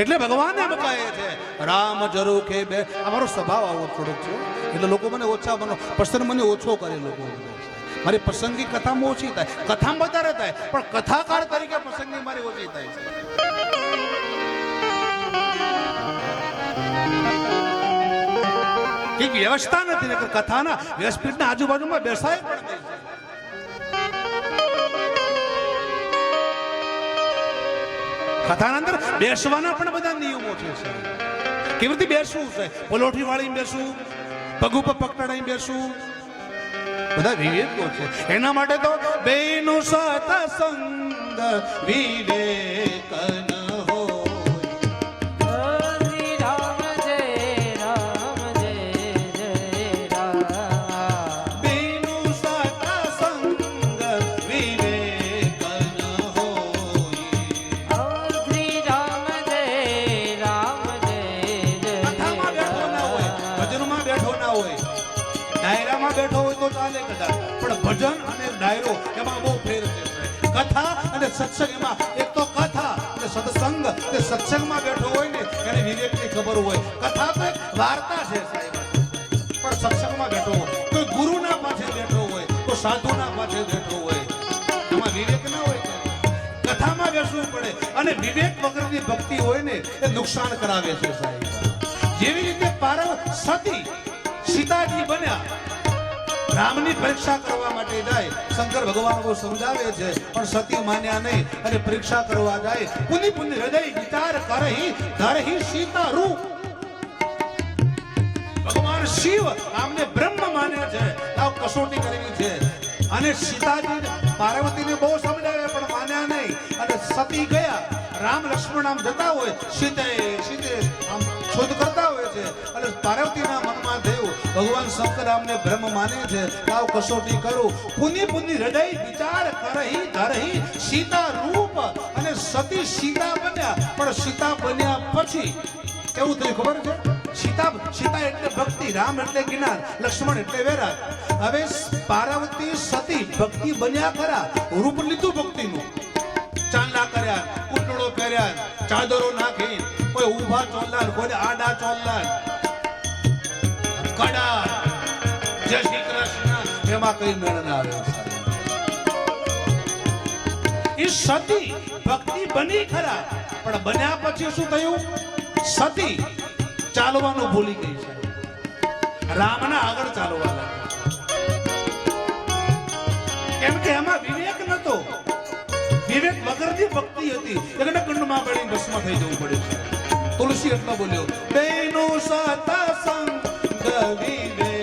એટલે ભગવાન એમ કહે છે. રામ જરૂખે બે. અમારો સ્વભાવ આવો થોડોક છે. એટલે લોકો મને ઓછા બનો. પસંદ મને ઓછો કરે લોકો મારી પસંદગી કથામાં ઓછી થાય. કથામાં વધારે થાય. પણ કથાકાર તરીકે પસંદગી મારી ઓછી થાય છે. એક વ્યવસ્થા નથી, નકર કથાના વ્યાસપીઠના આજુબાજુમાં બેસાય પણ નહીં. કથાના અંદર બેસવાના પણ બધા નિયમો છે કેવી રીતે બેસવું છે? પલોઠી વાળી બેસવું, પગ ઉપર પકડાઈ બેસવું. બધા વિવેકો છે. એના માટે તો બેનું સતસંગ વિવેક કથા અને સત્સંગ એમાં એક તો કથા અને સત્સંગ તે સત્સંગમાં બેઠો હોય ને, એને વિવેકની ખબર હોય. કથા તો એક વાર્તા છે સાહેબ. પણ સત્સંગમાં બેઠો હોય. કોઈ ગુરુના પાસે બેઠો હોય કોઈ સાધુના પાસે બેઠો હોય. એમાં વિવેક ના હોય કથામાં બેસવું પડે. અને વિવેક વગરની ભક્તિ હોય ને, એ નુકસાન કરાવે છે સાહેબ. જેવી રીતે પારવ સતી સીતાજી બન્યા રામની પરીક્ષા કરવા માટે જાય, શંકર ભગવાન બહુ સમજાવે છે, પણ સતી માન્યા નહીં અને પરીક્ષા કરવા જાય. પુની પુની હૃદય વિચાર કરહી, ધરહી સીતા રૂપ. ભગવાન શિવ આમને બ્રહ્મ માન્યા છે. આવ કસોટી કરવી છે. અને સીતાજી પાર્વતીને બહુ સમજાવે પણ માન્યા નહીં. અને સતી ગયા, રામ લક્ષ્મણ આમ જતા હોય, સીતે સીતે, આમ શોધ કરતા હોય છે. અને પાર્વતીના મનમાં થયું ભગવાન શંકર આમને બ્રહ્મ માને છે. તાવ કસોટી કરું. પુની પુની હૃદય વિચાર કરહી ધરહી સીતા રૂપ અને સતી સીતા બન્યા. પણ સીતા બન્યા પછી કેવું થયું ખબર છે? સીતા સીતા એટલે ભક્તિ, રામ એટલે ગિનાર લક્ષ્મણ એટલે વેરાગ. હવે પાર્વતી સતી ભક્તિ બન્યા ખરા. રૂપ લીધું ભક્તિનું. ચાંદલા કર્યા કુટડો પહેર્યા, ચાદરો નાખી, કોઈ ઊભા ચોલ્લા કોઈ આડા ચોલ્લા કડા. જય શ્રી કૃષ્ણ. એમાં કઈ મેળ ના આવે. એ સતી ભક્તિ બની ખરા, પણ બન્યા પછી શું થયું? સતી ચાલવાનું ભૂલી ગઈ છે. રામના આગળ ચાલવા લાગ્યા. કેમ કે એમાં વિવેક ભક્તિ હતી. એટલે કંડમાં પડી ભસ્મ થઈ જવું પડ્યું તુલસી એટલો બોલ્યો, બેનો સતસંગ વિવેક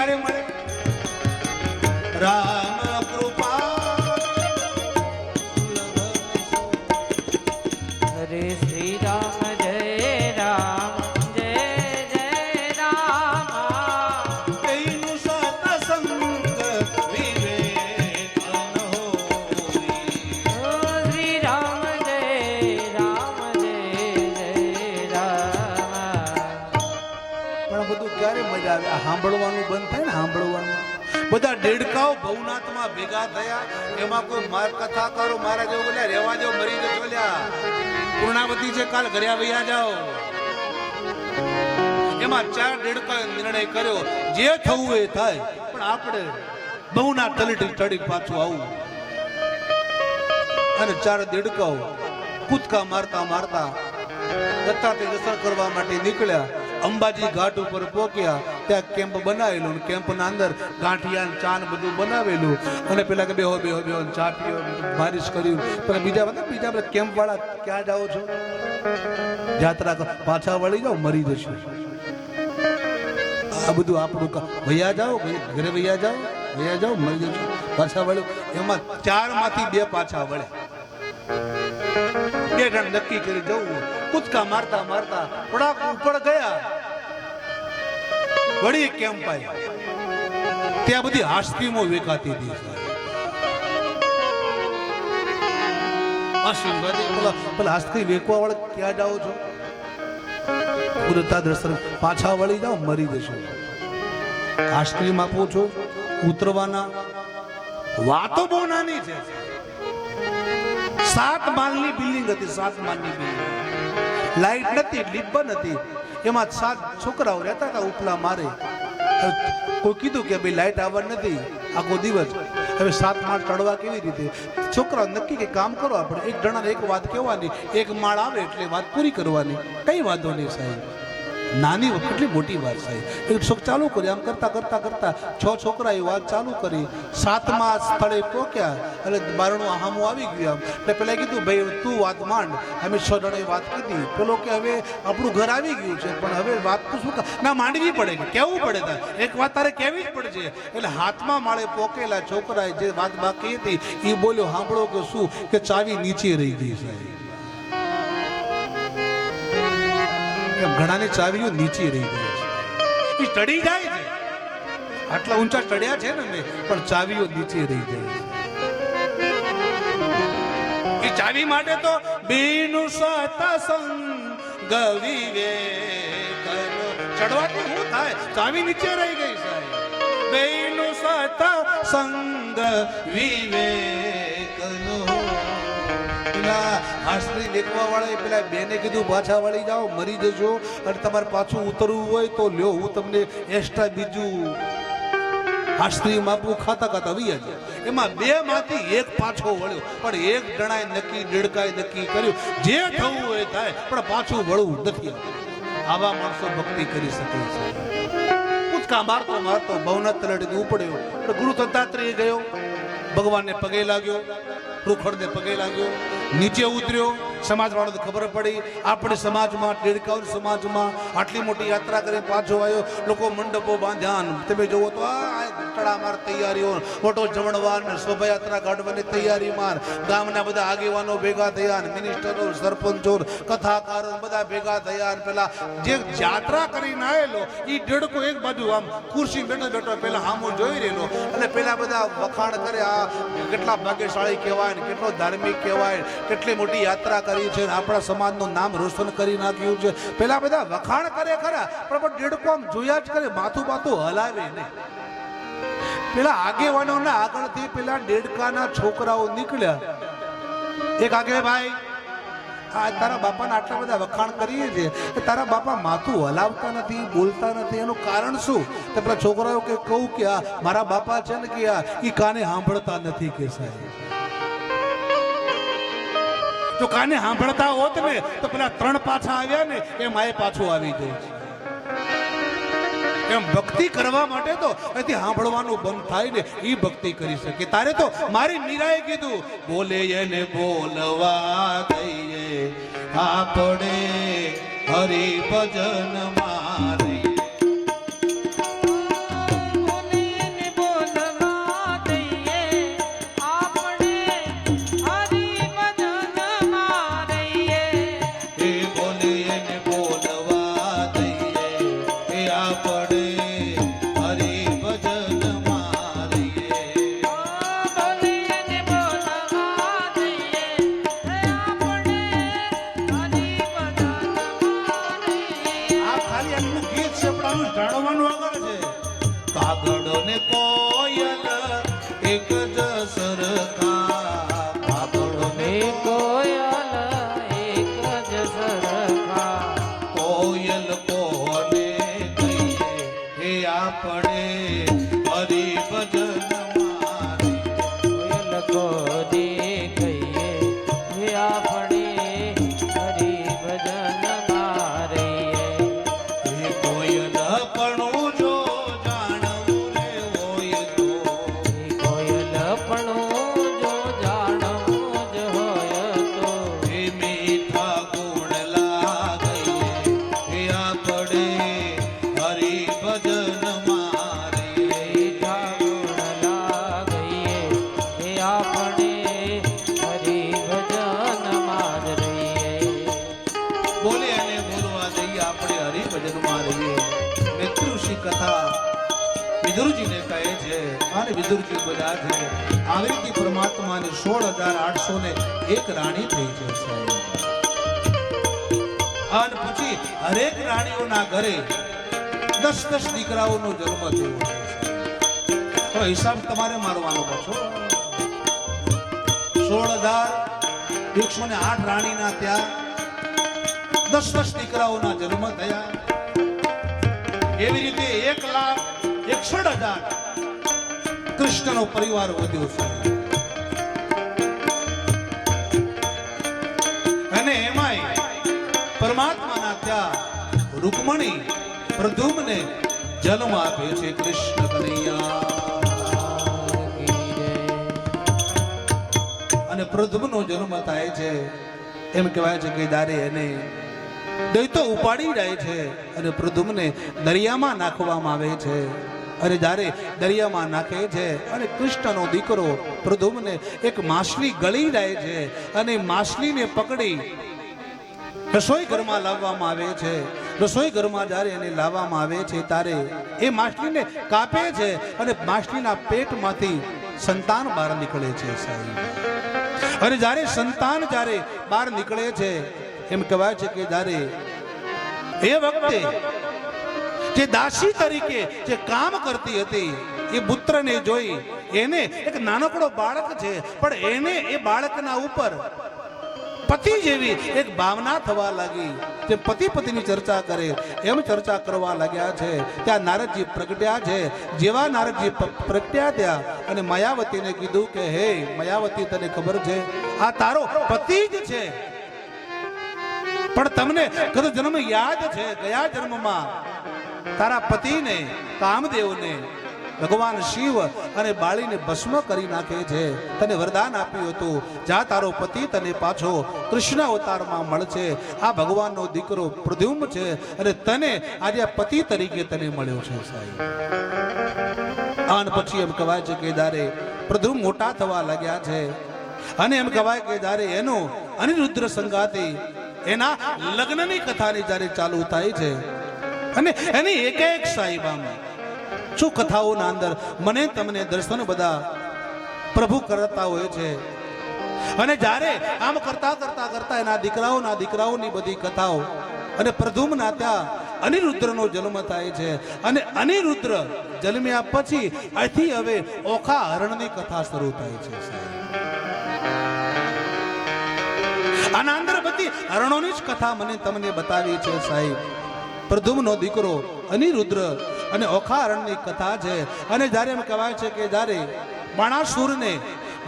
સત્સંગ ક્યારે ભવનાથમાં ભેગા થયા, એમાં કોઈ માર કથાકારો મારા જેવું બોલ્યા રેવા જેવું મરી જજો બોલ્યા. પૂર્ણાવતી છે, કાલ ઘરે વૈયા જાઓ. એમાં ચાર દેડકાએ નિર્ણય કર્યો, જે થવું એ થાય, પણ આપણે બહુના તલીટી ચડી પાછું આવું. અને ચાર દેડકાઓ કૂદકા મારતા મારતા દત્તાત્રેય દર્શન કરવા માટે નીકળ્યા, અંબાજી ઘાટ ઉપર પહોંચ્યા ત્યાં કેમ્પ બનાવેલું કેમ્પના અંદર ગાંઠિયા ચાન બધું બનાવેલું. અને પેલા કે બેહો બેહો બેહો ચા પીઓ બારિશ કર્યું. પણ બીજા બધા બીજા બધા કેમ્પ વાળા ક્યાં જાઓ છો? યાત્રા પાછા વળી જાઓ, મરી જશું. આ બધું આપણું ભૈયા જાઓ ઘરે ભૈયા જાઓ ભૈયા જાઓ, મરી જશો. પાછા વળ્યો. એમાં ચારમાંથી બે પાછા વળ્યા બે જણ નક્કી કરી જવું. કૂદકા મારતા મારતા થોડાક ઉપર ગયા. વળી કેમ પાય ત્યાં બધી આઈસ્ક્રીમો વેકાતી હતી. પેલા પેલા આઈસ્ક્રીમ વેચવા વાળા ક્યાં જાઓ છો? પૂરતા દર્શન પાછા વળી જાઓ મરી જશો. આઈસ્ક્રીમ આપો છું? ઉતરવાના વાતો બહુ નાની છે. સાત માળની બિલ્ડિંગ હતી સાત માળની બિલ્ડિંગ. લાઈટ નથી લીપ નથી એમાં સાત છોકરાઓ રહેતા હતા, ઉપલા મારે. કોઈ કીધું કે ભાઈ લાઇટ આવવા નથી, આખો દિવસ. હવે સાત માળ ચડવા કેવી રીતે? છોકરા નક્કી કે કામ કરો આપણે એક જણાને એક વાત કહેવાની, એક માળ આવે એટલે વાત પૂરી કરવાની. કઈ વાંધો નહીં સાહેબ. નાની કેટલી મોટી વાત સાહેબ એક સુખ ચાલુ કર્યું આમ કરતા કરતા કરતા છ છોકરાએ વાત ચાલુ કરી. સાતમા સ્થળે પહોંચ્યા, એટલે બારણું હામું આવી ગયું આમ. એટલે પેલા કીધું, ભાઈ, તું વાત માંડ. અમે છ જણાએ વાત કીધી. પેલો કે હવે આપણું ઘર આવી ગયું છે, પણ હવે વાત તો શું ના, માંડવી પડે કેવું પડે તારે? એક વાત તારે કેવી જ પડશે? એટલે હાથમાં માળે પોકેલા છોકરાએ જે વાત બાકી હતી એ બોલ્યો સાંભળો કે શું? કે ચાવી નીચે રહી ગઈ સાહેબ એમ ઘણાની ચાવીઓ નીચી રહી ગઈ છે. એ ચડી જાય છે. આટલા ઊંચા ચડ્યા છે ને મેં પણ ચાવીઓ નીચે રહી છે. એ ચાવી માટે તો બીનું સતસંગ વિવેક ચડવાથી શું થાય? ચાવી નીચે રહી ગઈ સાહેબ. બેનું સતસંગ વિવેકનો પેલા આશ્રી લેખવા વાળા પેલા બેને કીધું, પાછા વળી જાઓ, મરી જજો. અને તમારે પાછું ઉતરવું હોય તો લ્યો, હું તમને એક્સ્ટ્રા બીજું આશ્રી માપવું ખાતા ખાતા આવી જાય. એમાં બે માંથી એક પાછો વળ્યો, પણ એક જણાએ નક્કી દેડકાએ નક્કી કર્યું, જે થવું હોય થાય, પણ પાછું વળવું નથી. આવા માણસો ભક્તિ કરી શકે છે. કૂદકા મારતો મારતો, ભવનાથ તલડી ઉપડ્યો. પણ ગુરુ દત્તાત્રેય ગયો. ભગવાનને પગે લાગ્યો, રૂખડને પગે લાગ્યો. નીચે ઉતર્યો. સમાજ વાળાને ખબર પડી, આપણે સમાજમાં દેડકાઉન સમાજમાં આટલી મોટી યાત્રા કરી પાછો આવ્યો. લોકો મંડપો બાંધ્યા તમે જુઓ તો આ તડામાર તૈયારીઓ. મોટો જમણવાર શોભાયાત્રા કાઢવાની તૈયારીમાં ગામના બધા આગેવાનો ભેગા થયા મિનિસ્ટરો, સરપંચો, કથાકારો બધા ભેગા થયા પેલા જે યાત્રા કરીને આવેલો એ ડેડકો એક બાજુ આમ ખુરશી બેઠો બેઠો પેલા હામો જોઈ રહેલો. અને પેલા બધા વખાણ કરે, આ કેટલા ભાગ્યશાળી કહેવાય ને કેટલો ધાર્મિક કહેવાય, કેટલી મોટી યાત્રા કરી છે આપણા સમાજનું નામ રોશન કરી નાખ્યું છે. પેલા બધા વખાણ કરે ખરા, પણ દેડકો જોયા જ કરે, માથું માથું હલાવે નહીં. પેલા આગેવાનોના આગળથી પેલા દેડકાના છોકરાઓ નીકળ્યા. એક આગે ભાઈ, આ તારા બાપાને આટલા બધા વખાણ કરીએ છીએ તારા બાપા માથું હલાવતા નથી, બોલતા નથી. એનું કારણ શું? તો પેલા છોકરાઓ કે, કહું કે મારા બાપા છે ને, કે આ એ કાને સાંભળતા નથી કે સાહેબ. જો કાને સાંભળતા હોત ને, તો પેલા ત્રણ પાછા આવ્યા ને, એમ આ પાછું આવી જાય એમ ભક્તિ કરવા માટે તો અહીંથી સાંભળવાનું બંધ થાય ને એ ભક્તિ કરી શકે. તારે તો મારી મીરાએ કીધું, બોલે એને બોલવા દઈએ, આપણે હરિ કાગળ ને કોયલ અને વિદુરજી બોલ્યા છે આવી રીતે પરમાત્માની સોળ હજાર આઠસો ને એક રાણી થઈ છે અને પછી હરેક રાણીઓના ઘરે દસ દસ દીકરાઓનો જન્મ થયો તો હિસાબ તમારે મારવાનો પાછો સોળ હજાર એકસો ને આઠ રાણીના ત્યાં દસ દસ દીકરાઓના જન્મ થયા. એવી રીતે એક લાખ એકસઠ હજાર કૃષ્ણનો પરિવાર વધ્યો છે. અને એમાંય પરમાત્માના ત્યાં રૂકમણી પ્રદ્યુમ્ને જન્મ આપ્યો છે કૃષ્ણ કનૈયા. અને પ્રદ્યુમ્નનો જન્મ થાય છે, એમ કહેવાય છે કે દારે એને દૈતો ઉપાડી જાય છે અને પ્રદ્યુમ્નને દરિયામાં નાખવામાં આવે છે. અને જ્યારે દરિયામાં નાખે છે અને કૃષ્ણનો દીકરો પ્રધુમને એક માછલી ગળી જાય છે અને માછલીને પકડી રસોઈ ઘરમાં લાવવામાં આવે છે. રસોઈ ઘરમાં જ્યારે એને લાવવામાં આવે છે ત્યારે એ માછલીને કાપે છે અને માછલીના પેટમાંથી સંતાન બહાર નીકળે છે સાહેબ. અને જ્યારે સંતાન જ્યારે બહાર નીકળે છે, એમ કહેવાય છે કે જ્યારે એ વખતે જે દાસી તરીકે જે કામ કરતી હતી, એ પુત્રને જોઈ એને એક નાનકડો બાળક છે, પણ એને એ બાળકના ઉપર પતિ જેવી એક ભાવના થવા લાગી. તે પતિ પતિની ચર્ચા કરે, એમ ચર્ચા કરવા લાગ્યા છે ત્યાં નારદજી પ્રગટ્યા છે, જેવા નારદજી પ્રગટ્યા ત્યાં, અને માયાવતીને કીધું કે, હે, માયાવતી, તને ખબર છે? આ તારો પતિ જ છે. પણ તમને કદો જન્મ યાદ છે? ગયા જન્મમાં તારા પતિને, કામદેવને, ભગવાન શિવ અને બાળીને ભસ્મ કરી નાખે છે. તને વરદાન આપ્યું હતું. જા તારો પતિ તને પાછો કૃષ્ણ અવતારમાં મળશે. આ ભગવાનનો દીકરો પ્રદ્યુમ છે અને તને આજે પતિ તરીકે તને મળ્યો છે સાહેબ. આન પછી એમ કહેવાય છે કે દારે પ્રદ્યુમ મોટા થવા લાગ્યા છે. અને એમ કહેવાય કે જ્યારે એનો અનિરુદ્ર સંગાતી એના લગ્નની કથાની જ્યારે ચાલુ થાય છે અને એની એક એક સાહિબામાં શું કથાઓના અંદર મને તમને દર્શન બધા પ્રભુ કરતા હોય છે. અને જ્યારે આમ કરતા કરતા કરતા એના દીકરાઓના દીકરાઓની બધી કથાઓ અને પ્રધુમના ત્યાં અનિરુદ્રનો જન્મ થાય છે. અને અનિરુદ્ર જન્મ્યા પછી અહીંથી હવે ઓખા હરણની કથા શરૂ થાય છે આના અંદર બધી હરણોની જ કથા મને તમને બતાવી છે સાહેબ. પ્રધુમનો દીકરો અનિરુદ્ર અને ઓખારણની કથા છે. અને જ્યારે એમ કહેવાય છે કે જ્યારે બાણાસુરને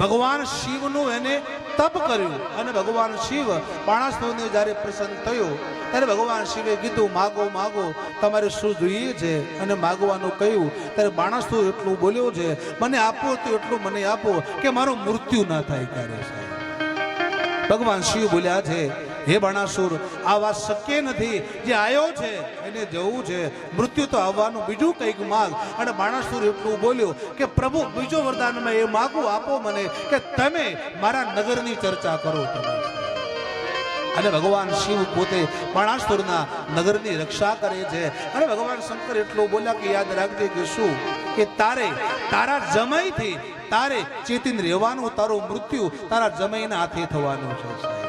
ભગવાન શિવનું એને તપ કર્યું અને ભગવાન શિવ બાણાસુરને જ્યારે પ્રસન્ન થયો, ત્યારે ભગવાન શિવે કીધું, માગો માગો, તમારે શું જોઈએ છે? અને માગવાનું કહ્યું, ત્યારે બાણાસુર એટલું બોલ્યો છે, મને આપો તો એટલું મને આપો કે મારું મૃત્યુ ના થાય. ક્યારે ભગવાન શિવ બોલ્યા છે હે બાણાસુર, આ વાત શક્ય નથી. જે આવ્યો છે, એને જવું છે. મૃત્યુ તો આવવાનું બીજું કંઈક માગ અને બાણાસુર એટલું બોલ્યો કે, પ્રભુ, બીજો વરદાનમાં એ માગું આપો મને કે તમે મારા નગરની ચર્ચા કરો તમે. અને ભગવાન શિવ પોતે બાણાસુરના નગરની રક્ષા કરે છે. અને ભગવાન શંકર એટલું બોલ્યા કે, યાદ રાખજે કે શું? કે તારે, તારા જમાઈથી તારે ચેતીને રહેવાનું, તારું મૃત્યુ તારા જમાઈના હાથે થવાનું છે.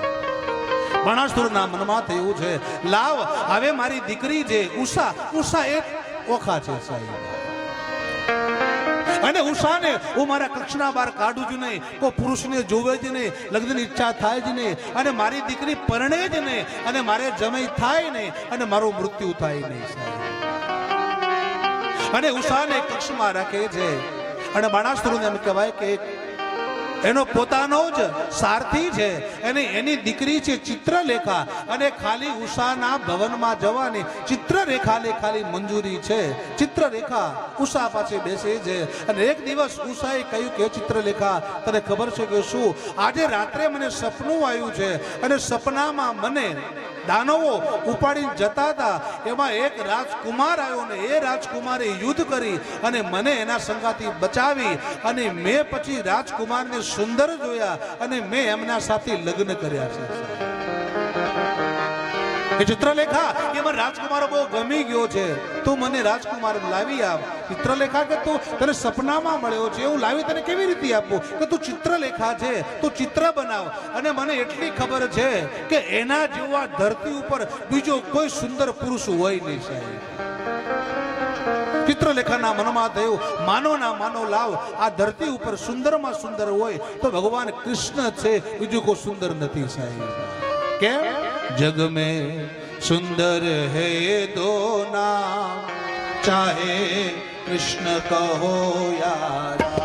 બાણાસુરના મનમાં થયું છે. લાવ, હવે મારી દીકરી છે ઉષા ઉષા એક ઓખા છે, સાહેબ. અને ઉષાને હું મારા કક્ષના બહાર કાઢું જ નહીં. કોઈ પુરુષને જોવે જ નહીં, લગ્નની ઈચ્છા થાય જ નહીં. અને મારી દીકરી પરણે જ નહીં. અને મારે જમઈ થાય નહીં. અને મારું મૃત્યુ થાય નહીં અને ઉષાને કક્ષમાં રાખે છે. અને બાણાસુરને એમ કહેવાય કે એનો પોતાનો જ સારથી છે. અને એની દીકરી છે ચિત્રલેખા. અને ખાલી ઉષાના ભવનમાં જવાની ચિત્રરેખાને ખાલી મંજૂરી છે. ચિત્રરેખા ઉષા પાસે બેસે છે. અને એક દિવસ ઉષાએ કહ્યું કે ચિત્રલેખા, તને ખબર છે કે શું? આજે રાત્રે મને સપનું આવ્યું છે. અને સપનામાં મને દાનવો ઉપાડીને જતા હતા. એમાં એક રાજકુમાર આવ્યો ને એ રાજકુમારે યુદ્ધ કરી અને મને એના સંગાથી બચાવી અને મેં પછી રાજકુમારને સુંદર જોયા અને મેં એમના સાથે લગ્ન કર્યા છે. એ ચિત્રલેખા એ મને રાજકુમાર બહુ ગમી ગયો છે. તું મને રાજકુમાર લાવી આપ ચિત્રલેખા કે તું તને સપનામાં મળ્યો છે એવું લાવી તને કેવી રીતે આપવું? કે તું ચિત્રલેખા છે, તું ચિત્ર બનાવ. અને મને એટલી ખબર છે કે એના જેવા ધરતી ઉપર બીજો કોઈ સુંદર પુરુષ હોય નહીં સાહેબ. ચિત્રલેખાના મનમાં થયું, માનો ના, માનો, લાવ. આ ધરતી ઉપર સુંદરમાં સુંદર હોય તો ભગવાન કૃષ્ણ છે, બીજું કોઈ સુંદર નથી સાહેબ. કેમ? જગ મેં સુંદર હે તો ના ચાહે કૃષ્ણ કહો યારા.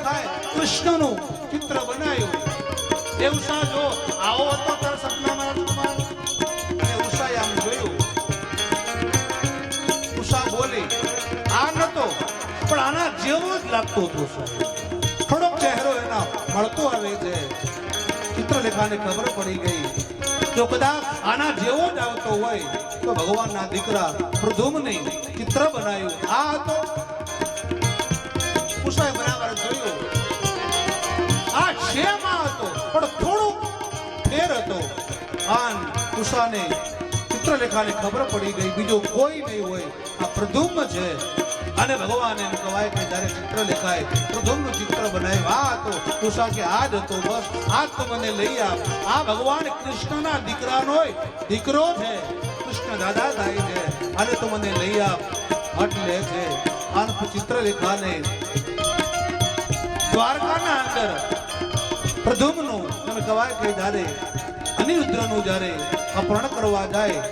ચિત્રરેખાએ કૃષ્ણનું ચિત્ર બનાવ્યું. એ જો, આવો હતો પણ આના જેવો જ લાગતો હતો. થોડોક ચહેરો એના મળતો આવે છે. ચિત્રલેખાને ખબર પડી ગઈ જો કદાચ આના જેવો જ આવતો હોય તો ભગવાનના દીકરા પ્રધુમની ચિત્ર બનાવ્યું. આ હતો. ઉષાએ આન ઉષાને ચિત્રલેખાને ખબર પડી ગઈ, બીજો કોઈ નહીં હોય. આ પ્રધુમ છે. અને ભગવાન એમ કહેવાય કે જ્યારે ચિત્રલેખાએ પ્રધુમનું ચિત્ર બનાવ્યું, આ હતો ઉષા કે આ જ હતો, બસ આ તો મને લઈ આપ આ ભગવાન કૃષ્ણના દીકરાનો દીકરો છે. કૃષ્ણ દાદા થાય છે. અને તો મને લઈ આપ હટ લે છે. આન ચિત્રલેખાને દ્વારકાના અંદર પ્રધુમનું તમે કહેવાય કે જ્યારે અનિરુદ્રનું જ્યારે અપહરણ કરવા જાય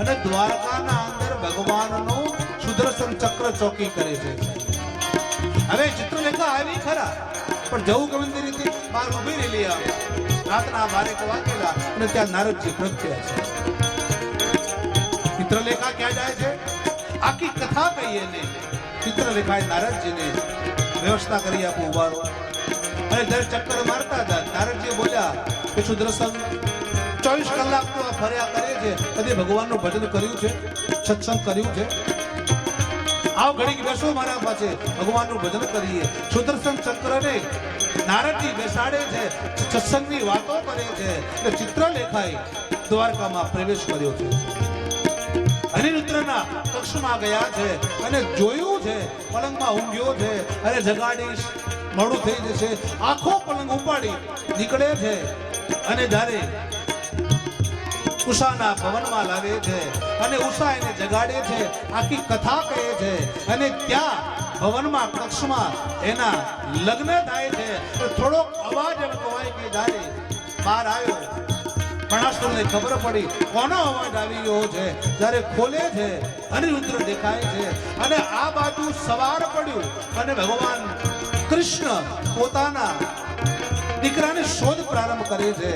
અને દ્વારકાના અંદર ભગવાનનું સુદર્શન ચક્ર ચોકી કરે છે. હવે ચિત્રલેખા આવી ખરા, પણ જવું ગમે રીતે બહાર ઊભી રહેલી આવે રાતના બારેક વાગેલા અને ત્યાં નારદજી પ્રગટ્યા છે. ચિત્રલેખા ક્યાં જાય છે? આખી કથા કહીએ ને ચિત્રલેખાએ નારદજીને વ્યવસ્થા કરી આપું, ઉભારો. અને દર ચક્કર મારતા હતા. નારદજી બોલ્યા કે સુદર્શન ચોવીસ કલાક તો ફર્યા કરે છે કદી ભગવાનનું ભજન કર્યું છે, સત્સંગ કર્યું છે. આવ ઘડીક બેસો મારા પાસે. ભગવાનનું ભજન કરીએ. સુદર્શન ચક્રને નારદજી બેસાડે છે. સત્સંગની વાતો કરે છે. એટલે ચિત્રલેખાએ દ્વારકામાં પ્રવેશ કર્યો છે. અનિરુદ્રના કક્ષમાં ગયા છે અને જોયું છે, પલંગમાં ઊંઘ્યો છે. અને જગાડીશ, મોડું થઈ જશે. આખો પલંગ ઉપાડી નીકળે છે. અને જ્યારે ઉષાના ભવનમાં લાવે છે અને ઉષા એને જગાડે છે, આખી કથા કહે છે અને ત્યાં ભવનમાં કક્ષમાં એના લગ્ન થાય છે થોડોક અવાજ એમ કહેવાય કે જ્યારે બહાર આવ્યો કણાસુરને ખબર પડી, કોનો અવાજ આવી રહ્યો છે? જ્યારે ખોલે છે અનિરુદ્ર દેખાય છે અને આ બાજુ સવાર પડ્યું અને ભગવાન કૃષ્ણ પોતાના દીકરાની શોધ પ્રારંભ કરે છે.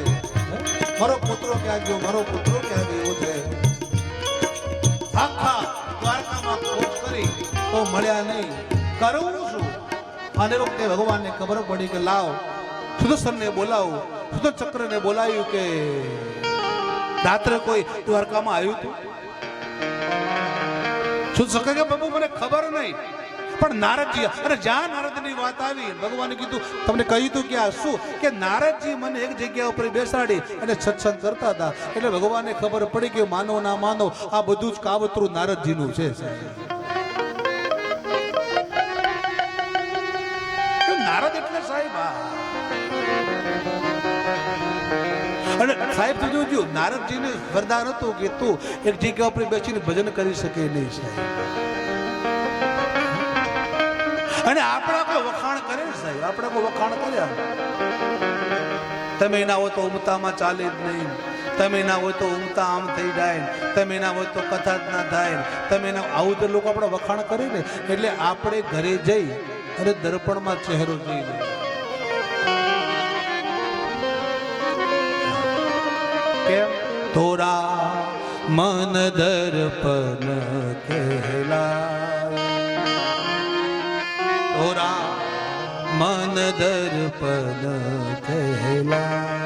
મારો પુત્રો ક્યાં ગયો, મારો પુત્રો ક્યાં ગયો છે. આખા દ્વારકામાં ખોજ કરી તો મળ્યા નહીં. કરું શું? અને વખતે ભગવાનને ખબર પડી કે લાવ, સુદર્શનને બોલાવો. સુદર ચક્રને બોલાવ્યું કે, રાત્રે કોઈ દ્વારકામાં આવ્યું હતું શું શકે કે બાબુ મને ખબર નહીં? પણ નારદજી અને જ્યાં નારદની વાત આવી, ભગવાને કીધું, તમને કહ્યું હતું કે આ શું? કે નારદજી મને એક જગ્યા ઉપર બેસાડી અને સત્સંગ કરતા હતા. એટલે ભગવાનને ખબર પડી કે માનો ના માનો, આ બધું જ કાવતરું નારદજીનું છે નારદ એટલે સાહેબ અને સાહેબ, તો જોજો, નારદજીને વરદાન હતું કે તું એક જગ્યા ઉપર બેસીને ભજન કરી શકે નહીં, સાહેબ. અને આપણા કોઈ વખાણ કરે સાહેબ આપણે કોઈ વખાણ કર્યા તમે ના હોય તો ઉમતામાં ચાલે જ નહીં. તમે ના હોય તો ઉમતા આમ થઈ જાય. તમે ના હોય તો કથા જ ના થાય. તમે ના આવું તો લોકો આપણે વખાણ કરે ને, એટલે આપણે ઘરે જઈ અને દર્પણમાં ચહેરો જોઈ કેમ? ધોરા મન દર્પણ કહેલા. થોડા મન દર્પણ કહેલા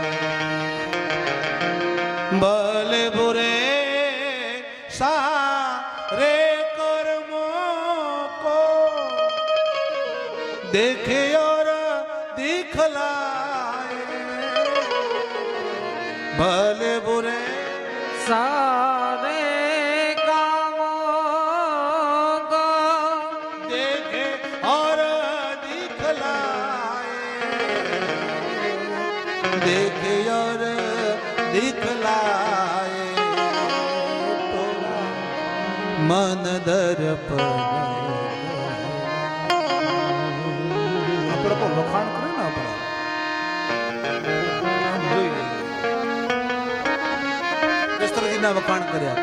દશરથજીના વખાણ કર્યા.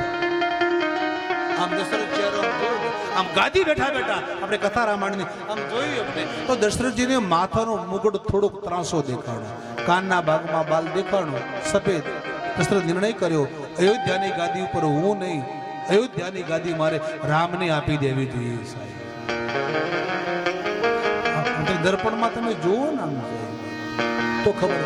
આમ દશરથ ચહેરો આમ ગાદી બેઠા બેઠા આપણે કથા રામાયણની, આમ જોયું આપણે. તો દશરથજીને માથાનો મુગટ થોડોક ત્રાસો દેખાડો કાનના ભાગમાં બાલ દેખાડો સફેદ. દશરથ નિર્ણય કર્યો, અયોધ્યાની ગાદી ઉપર હું નહીં. અયોધ્યાની ગાદી મારે રામને આપી દેવી જોઈએ, સાહેબ. દર્પણમાં તમે જુઓ ને આમ. તો ખબર.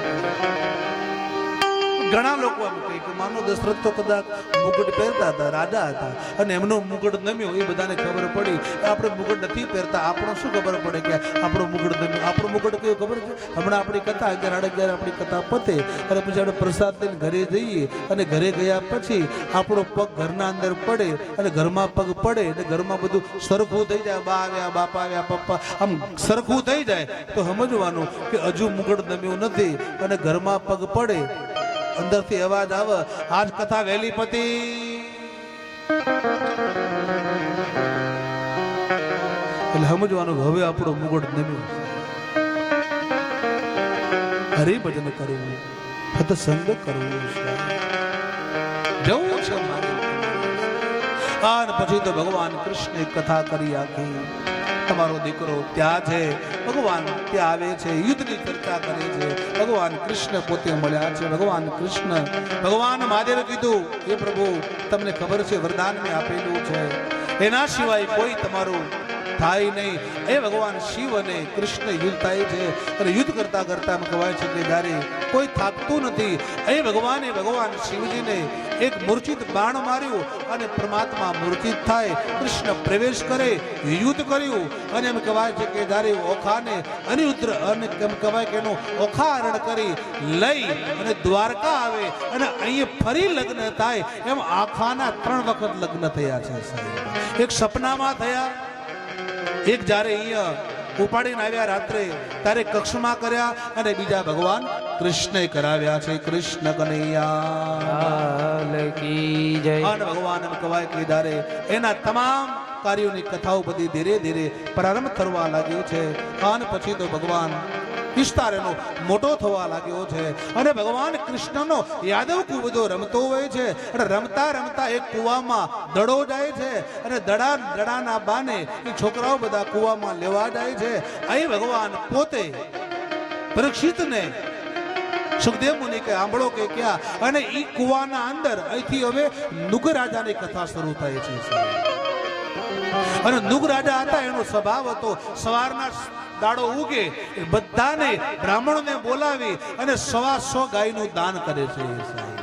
ઘણા લોકો એમ કહે કે માનો દશરથ તો કદાચ મુગટ પહેરતા હતા, રાજા હતા અને એમનો મુગટ નમ્યો, એ બધાને ખબર પડી. આપણે મુગટ નથી પહેરતા, આપણો શું ખબર પડે કે આપણો મુગટ નમ્યો? આપણો મુગટ કયો ખબર છે? હમણાં આપણી કથા અગિયાર સાડા અગિયાર આપણી કથા પતે. અને પછી આપણે પ્રસાદ લઈને ઘરે જઈએ અને ઘરે ગયા પછી આપણો પગ ઘરના અંદર પડે અને ઘરમાં પગ પડે અને ઘરમાં બધું સરખું થઈ જાય. બા આવ્યા, બાપા આવ્યા, પપ્પા. આમ સરખું થઈ જાય. તો સમજવાનું કે હજુ મુગટ નમ્યું નથી અને ઘરમાં પગ પડે. અંદરથી અવાજ આવે. આજ કથા વહેલી પતી. એટલે સમજવાનું હવે આપણો મુગટ નમ્યો હરિભજન કરવું, સત્સંગ કરવું છે. જવું છે અને પછી તો ભગવાન કૃષ્ણે કથા કરી આખી. તમારો દીકરો ત્યાં છે. ભગવાન ત્યાં આવે છે, યુદ્ધની ચર્ચા કરે છે. ભગવાન કૃષ્ણ પોતે મળ્યા છે. ભગવાન કૃષ્ણ, ભગવાન મહાદેવે કીધું એ પ્રભુ, તમને ખબર છે વરદાન મેં આપેલું છે. એના સિવાય કોઈ તમારું થાય નહીં. એ ભગવાન, શિવ અને કૃષ્ણ યુદ્ધ થાય છે. અને યુદ્ધ કરતા કરતા એમ કહેવાય છે કે જ્યારે કોઈ થાકતું નથી એ ભગવાને ભગવાન, શિવજીને એક મૂર્છિત બાણ માર્યું અને પરમાત્મા મૂર્છિત થાય. કૃષ્ણ પ્રવેશ કરે, યુદ્ધ કર્યું. અને એમ કહેવાય છે કે જ્યારે ઓખાને અનિરુદ્ર અને એમ કહેવાય કે એનું ઓખારણ કરી, લઈ અને દ્વારકા આવે અને અહીંયા ફરી લગ્ન થાય, એમ આખાના ત્રણ વખત લગ્ન થયા છે સાહેબ. એક સપનામાં થયા. એક જ્યારે અહીંયા ઉપાડીને આવ્યા રાત્રે ત્યારે કક્ષમાં કર્યા અને બીજા ભગવાન કૃષ્ણે કરાવ્યા છે. કૃષ્ણ કનૈયા. ભગવાન એમ કહેવાય કે એના તમામ કાર્યોની કથાઓ બધી ધીરે ધીરે પ્રારંભ થવા લાગ્યો છે. અને પછી તો ભગવાન વિસ્તાર એનો મોટો થવા લાગ્યો છે. અને ભગવાન કૃષ્ણનો યાદવ કુબજો રમતો હોય છે. અને રમતા રમતા એક કુવામાં દડો જાય છે. અને દડા દડાના બાને એ છોકરાઓ બધા કુવામાં લેવા જાય છે. અહીં ભગવાન પોતે પરીક્ષિતને સુખદેવ મુનિ કે આંબળો કે ક્યાં? અને ઈ કુવાના અંદર અહીંથી હવે નુગ રાજાની કથા શરૂ થાય છે. અને નુગ રાજા હતા, એનો સ્વભાવ હતો સવારના દાડો ઉગે એ બધાને બ્રાહ્મણોને બોલાવી અને સવા સો ગાયનું દાન કરે છે સાહેબ.